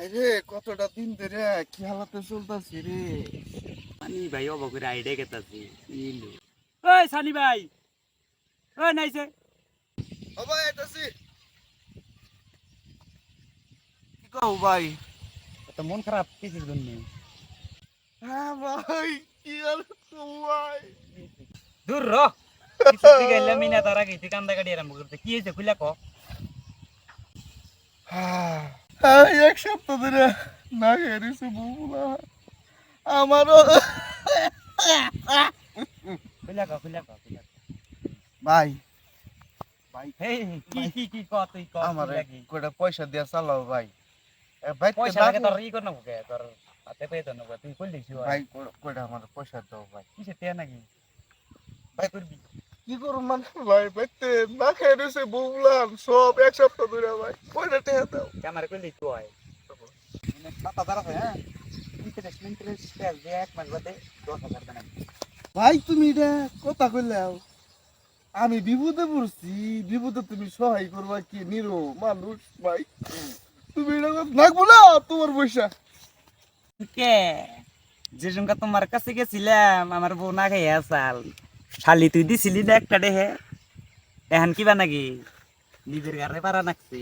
রে কতটা দিন ধরে কি হালাতে চলতেছি রে? সানি ভাই অব করে আইডে গেতাছি ইলু ওই সানি ভাই ওই নাইছে। ও ভাই এটাছি কি কও ভাই? তো মন খারাপ কিসের জন্য? হ্যাঁ ভাই কি আর ভাই? দূর র। কিছু দিকে লামিনা তারা গেছে কান্দা গাড়ি আরম্ভ করতে। কি হয়েছে খুলে ক? হ্যাঁ। এক সপ্তাহ ধরে না হেরেছে বুবুলা আমারও ভাই। আমার কয়টা পয়সা দিয়া চালাও ভাই। ভাই পয়সা লাগে তোর ই কর না তোর হাতে পেয়ে তো তুই কইলি কি ভাই। কয়টা আমার পয়সা দাও ভাই। কিসে তে নাকি? ভাই করবি কি করব মানে ভাই বাইতে না খেয়ে রয়েছে বুবলাম সব এক সপ্তাহ ধরে ভাই। কয়টা টেহা দাও। ক্যামেরা কইলি তুই হয়। দ্বারা হ্যাঁ ইন্টারেস্ট ইন্টারেস্ট এক মাস বাদে দশ হাজার টাকা ভাই তুমি এটা কথা কইলাও। আমি বিপদে পড়ছি। বিপদে তুমি সহায় করবা কি নিরো মানুষ ভাই? তুমি এটা লাগবো না তোমার পয়সা। কে? যে সঙ্গে তোমার কাছে গেছিলাম আমার বউ না খাইয়া চাল। শালি তুই দিছিলি না একটা দেহে। এখন কিবা নাকি? নিজের গারে পারা নাকছে।